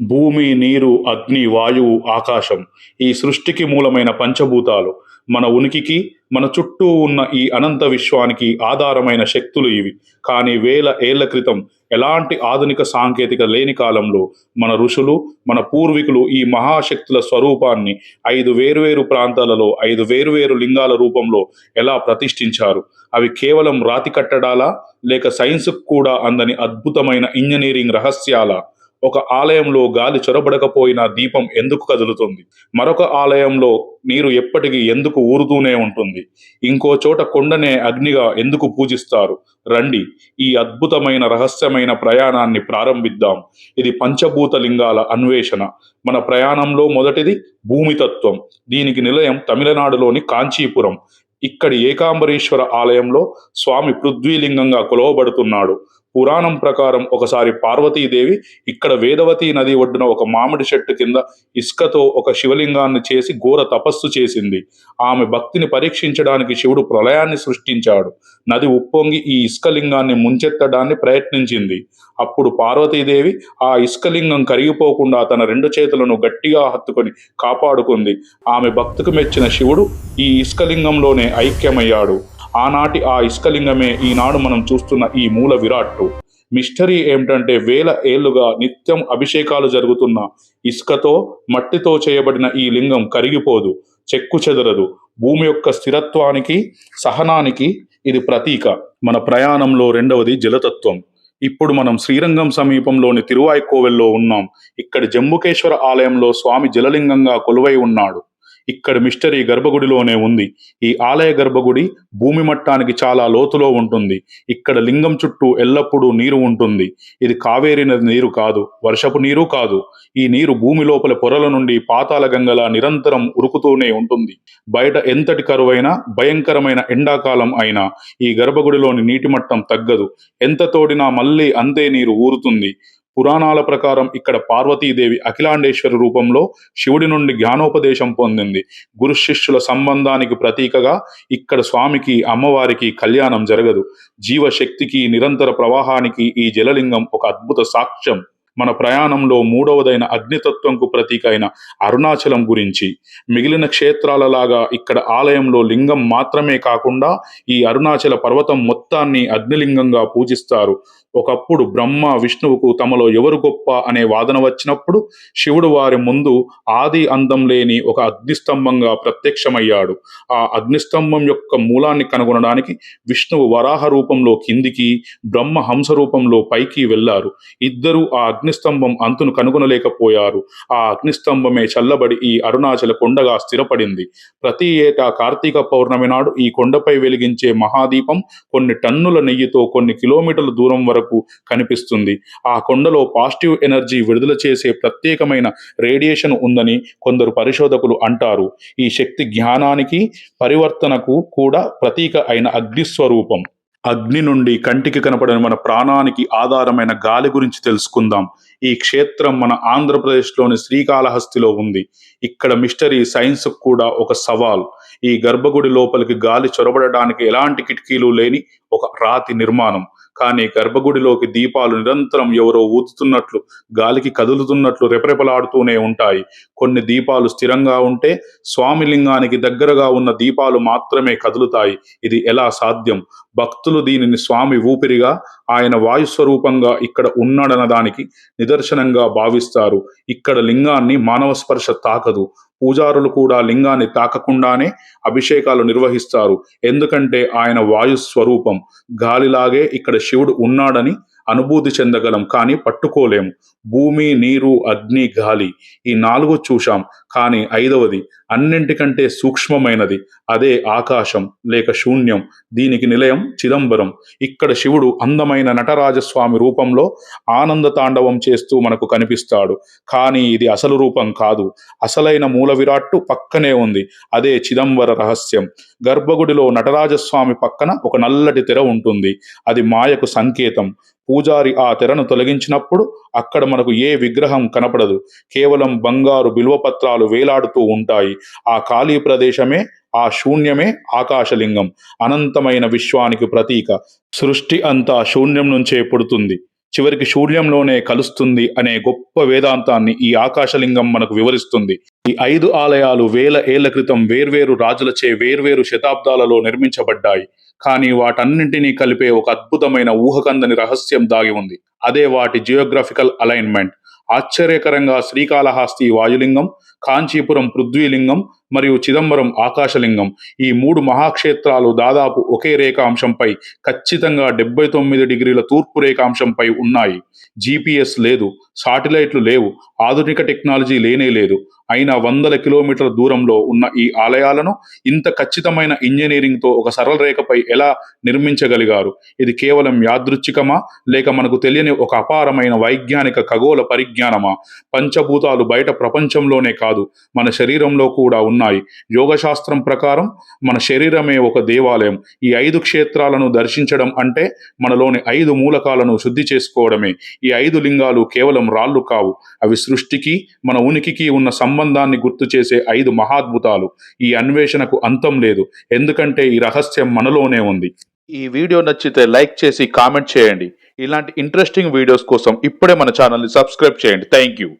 భూమి నీరు అగ్ని వాయువు ఆకాశం ఈ సృష్టికి మూలమైన పంచభూతాలు. మన ఉనికికి మన చుట్టూ ఉన్న ఈ అనంత విశ్వానికి ఆధారమైన శక్తులు ఇవి. కానీ వేల ఏళ్ళ క్రితం ఎలాంటి ఆధునిక సాంకేతిక లేని కాలంలో మన ఋషులు మన పూర్వీకులు ఈ మహాశక్తుల స్వరూపాన్ని ఐదు వేరువేరు ప్రాంతాలలో ఐదు వేరువేరు లింగాల రూపంలో ఎలా ప్రతిష్ఠించారు? అవి కేవలం రాతి కట్టడాలా? లేక సైన్స్కు కూడా అందని అద్భుతమైన ఇంజనీరింగ్ రహస్యాల? ఒక ఆలయంలో గాలి చొరబడకపోయినా దీపం ఎందుకు కదులుతుంది? మరొక ఆలయంలో నీరు ఎప్పటికీ ఎందుకు ఊరుతూనే ఉంటుంది? ఇంకో చోట కొండనే అగ్నిగా ఎందుకు పూజిస్తారు? రండి ఈ అద్భుతమైన రహస్యమైన ప్రయాణాన్ని ప్రారంభిద్దాం. ఇది పంచభూత లింగాల అన్వేషణ. మన ప్రయాణంలో మొదటిది భూమితత్వం. దీనికి నిలయం తమిళనాడులోని కాంచీపురం. ఇక్కడి ఏకాంబరీశ్వర ఆలయంలో స్వామి పృథ్వీలింగంగా కొలవబడుతున్నాడు. పురాణం ప్రకారం ఒకసారి పార్వతీదేవి ఇక్కడ వేదవతి నది ఒడ్డున ఒక మామిడి చెట్టు కింద ఇసుకతో ఒక శివలింగాన్ని చేసి ఘోర తపస్సు చేసింది. ఆమె భక్తిని పరీక్షించడానికి శివుడు ప్రళయాన్ని సృష్టించాడు. నది ఉప్పొంగి ఈ ఇసుకలింగాన్ని ముంచెత్తడాన్ని ప్రయత్నించింది. అప్పుడు పార్వతీదేవి ఆ ఇసుకలింగం కరిగిపోకుండా తన రెండు చేతులను గట్టిగా హత్తుకొని కాపాడుకుంది. ఆమె భక్తికి మెచ్చిన శివుడు ఈ ఇసుకలింగంలోనే ఐక్యమయ్యాడు. ఆనాటి ఆ ఇష్కలింగమే ఈనాడు మనం చూస్తున్న ఈ మూల విరాట్టు. మిస్టరీ ఏమిటంటే వేల ఏళ్ళుగా నిత్యం అభిషేకాలు జరుగుతున్న ఇసుకతో మట్టితో చేయబడిన ఈ లింగం కరిగిపోదు చెక్కు చెదరదు. భూమి యొక్క స్థిరత్వానికి సహనానికి ఇది ప్రతీక. మన ప్రయాణంలో రెండవది జలతత్వం. ఇప్పుడు మనం శ్రీరంగం సమీపంలోని తిరువాయికోవెల్లో ఉన్నాం. ఇక్కడి జంబుకేశ్వర ఆలయంలో స్వామి జలలింగంగా కొలువై ఉన్నాడు. ఇక్కడ మిస్టరీ గర్భగుడిలోనే ఉంది. ఈ ఆలయ గర్భగుడి భూమి మట్టానికి చాలా లోతులో ఉంటుంది. ఇక్కడ లింగం చుట్టూ ఎల్లప్పుడూ నీరు ఉంటుంది. ఇది కావేరి నది నీరు కాదు వర్షపు నీరు కాదు. ఈ నీరు భూమి లోపల పొరల నుండి పాతాల గంగలా నిరంతరం ఉరుకుతూనే ఉంటుంది. బయట ఎంతటి కరువైనా భయంకరమైన ఎండాకాలం అయినా ఈ గర్భగుడిలోని నీటి మట్టం తగ్గదు. ఎంత తోడినా మళ్ళీ అంతే నీరు ఊరుతుంది. పురాణాల ప్రకారం ఇక్కడ పార్వతీదేవి అఖిలాండేశ్వరి రూపంలో శివుడి నుండి జ్ఞానోపదేశం పొందింది. గురు శిష్యుల సంబంధానికి ప్రతీకగా ఇక్కడ స్వామికి అమ్మవారికి కళ్యాణం జరగదు. జీవశక్తికి నిరంతర ప్రవాహానికి ఈ జలలింగం ఒక అద్భుత సాక్ష్యం. మన ప్రయాణంలో మూడవదైన అగ్నితత్వంకు ప్రతీక అయిన అరుణాచలం గురించి. మిగిలిన క్షేత్రాలలాగా ఇక్కడ ఆలయంలో లింగం మాత్రమే కాకుండా ఈ అరుణాచల పర్వతం మొత్తాన్ని అగ్నిలింగంగా పూజిస్తారు. ఒకప్పుడు బ్రహ్మ విష్ణువుకు తమలో ఎవరు గొప్ప అనే వాదన వచ్చినప్పుడు శివుడు వారి ముందు ఆది అందం లేని ఒక అగ్నిస్తంభంగా ప్రత్యక్షమయ్యాడు. ఆ అగ్నిస్తంభం యొక్క మూలాన్ని కనుగొనడానికి విష్ణువు వరాహ రూపంలో కిందికి బ్రహ్మ హంస రూపంలో పైకి వెళ్ళారు ఇద్దరూ ఆ అగ్నిస్తంభం అంతును కనుగొనలేకపోయారు. ఆ అగ్నిస్తంభమే చల్లబడి ఈ అరుణాచల కొండగా స్థిరపడింది. ప్రతి ఏటా కార్తీక పౌర్ణమి నాడు ఈ కొండపై వెలిగించే మహాదీపం కొన్ని టన్నుల నెయ్యితో కొన్ని కిలోమీటర్ల దూరం వరకు కనిపిస్తుంది. ఆ కొండలో పాజిటివ్ ఎనర్జీ విడుదల చేసే ప్రత్యేకమైన రేడియేషన్ ఉందని కొందరు పరిశోధకులు అంటారు. ఈ శక్తి జ్ఞానానికి పరివర్తనకు కూడా ప్రతీక అయిన అగ్నిస్వరూపం అగ్ని నుండి కంటికి కనపడని మన ప్రాణానికి ఆధారమైన గాలి గురించి తెలుసుకుందాం. ఈ క్షేత్రం మన ఆంధ్రప్రదేశ్లోని శ్రీకాళహస్తిలో ఉంది. ఇక్కడ మిస్టరీ సైన్స్ కూడా ఒక సవాల్. ఈ గర్భగుడి లోపలికి గాలి చొరబడడానికి ఎలాంటి కిటికీలు లేని ఒక రాతి నిర్మాణం. కానీ గర్భగుడిలోకి దీపాలు నిరంతరం ఎవరో ఊదుతున్నట్లు గాలికి కదులుతున్నట్లు రెపరెపలాడుతూనే ఉంటాయి. కొన్ని దీపాలు స్థిరంగా ఉంటే స్వామి లింగానికి దగ్గరగా ఉన్న దీపాలు మాత్రమే కదులుతాయి. ఇది ఎలా సాధ్యం? భక్తులు దీనిని స్వామి ఊపిరిగా ఆయన వాయు స్వరూపంగా ఇక్కడ ఉన్నాడన్న దానికి నిదర్శనంగా భావిస్తారు. ఇక్కడ లింగాన్ని మానవ స్పర్శ తాకదు. పూజారులు కూడా లింగాన్ని తాకకుండానే అభిషేకాలు నిర్వహిస్తారు. ఎందుకంటే ఆయన వాయు స్వరూపం గాలిలాగే ఇక్కడ శివుడు ఉన్నాడని అనుభూతి చెందగలం కానీ పట్టుకోలేము భూమి నీరు అగ్ని గాలి ఈ నాలుగు చూశాం. కానీ ఐదవది అన్నింటికంటే సూక్ష్మమైనది. అదే ఆకాశం లేక శూన్యం. దీనికి నిలయం చిదంబరం. ఇక్కడ శివుడు అందమైన నటరాజస్వామి రూపంలో ఆనంద తాండవం చేస్తూ మనకు కనిపిస్తాడు. కానీ ఇది అసలు రూపం కాదు. అసలైన మూల విరాట్టు పక్కనే ఉంది. అదే చిదంబర రహస్యం. గర్భగుడిలో నటరాజస్వామి పక్కన ఒక నల్లటి తెర ఉంటుంది. అది మాయకు సంకేతం. పూజారి ఆ తెరను తొలగించినప్పుడు అక్కడ మనకు ఏ విగ్రహం కనపడదు. కేవలం బంగారు బిల్వపత్రాలు వేలాడుతూ ఉంటాయి. ఆ ఖాళీ ప్రదేశమే ఆ శూన్యమే ఆకాశలింగం. అనంతమైన విశ్వానికి ప్రతీక. సృష్టి అంతా శూన్యం నుంచే పుడుతుంది. చివరికి శూన్యంలోనే కలుస్తుంది అనే గొప్ప వేదాంతాన్ని ఈ ఆకాశలింగం మనకు వివరిస్తుంది. ఈ ఐదు ఆలయాలు వేల ఏళ్ళ క్రితం వేర్వేరు రాజులచే వేర్వేరు శతాబ్దాలలో నిర్మించబడ్డాయి. కానీ వాటన్నింటినీ కలిపే ఒక అద్భుతమైన ఊహకందని రహస్యం దాగి ఉంది. అదే వాటి జియోగ్రఫికల్ అలైన్మెంట్ ఆశ్చర్యకరంగా శ్రీకాళహస్తి వాయులింగం కాంచీపురం పృథ్వీలింగం మరియు చిదంబరం ఆకాశలింగం. ఈ మూడు మహాక్షేత్రాలు దాదాపు ఒకే రేఖాంశంపై ఖచ్చితంగా డెబ్బై తొమ్మిది డిగ్రీల తూర్పు రేఖాంశంపై ఉన్నాయి. జీపీఎస్ లేదు సాటిలైట్లు లేవు ఆధునిక టెక్నాలజీ లేనే లేదు. అయినా వందల కిలోమీటర్ల దూరంలో ఉన్న ఈ ఆలయాలను ఇంత ఖచ్చితమైన ఇంజనీరింగ్తో ఒక సరళ రేఖపై ఎలా నిర్మించగలిగారు? ఇది కేవలం యాదృచ్ఛికమా? లేక మనకు తెలియని ఒక అపారమైన వైజ్ఞానిక ఖగోళ పరిజ్ఞానమా? పంచభూతాలు బయట ప్రపంచంలోనే కాదు. కాదు. మన శరీరంలో కూడా ఉన్నాయి. యోగశాస్త్రం ప్రకారం మన శరీరమే ఒక దేవాలయం. ఈ ఐదు క్షేత్రాలను దర్శించడం అంటే మనలోని ఐదు మూలకాలను శుద్ధి చేసుకోవడమే. ఈ ఐదు లింగాలు కేవలం రాళ్ళు కావు. అవి సృష్టికి మన ఉనికికి ఉన్న సంబంధాన్ని గుర్తు చేసే ఐదు మహాద్భుతాలు. ఈ అన్వేషణకు అంతం లేదు. ఎందుకంటే ఈ రహస్యం మనలోనే ఉంది. ఈ వీడియో నచ్చితే లైక్ చేసి కామెంట్ చేయండి. ఇలాంటి ఇంట్రెస్టింగ్ వీడియోస్ కోసం ఇప్పుడే మన ఛానల్ని సబ్స్క్రైబ్ చేయండి. Thank you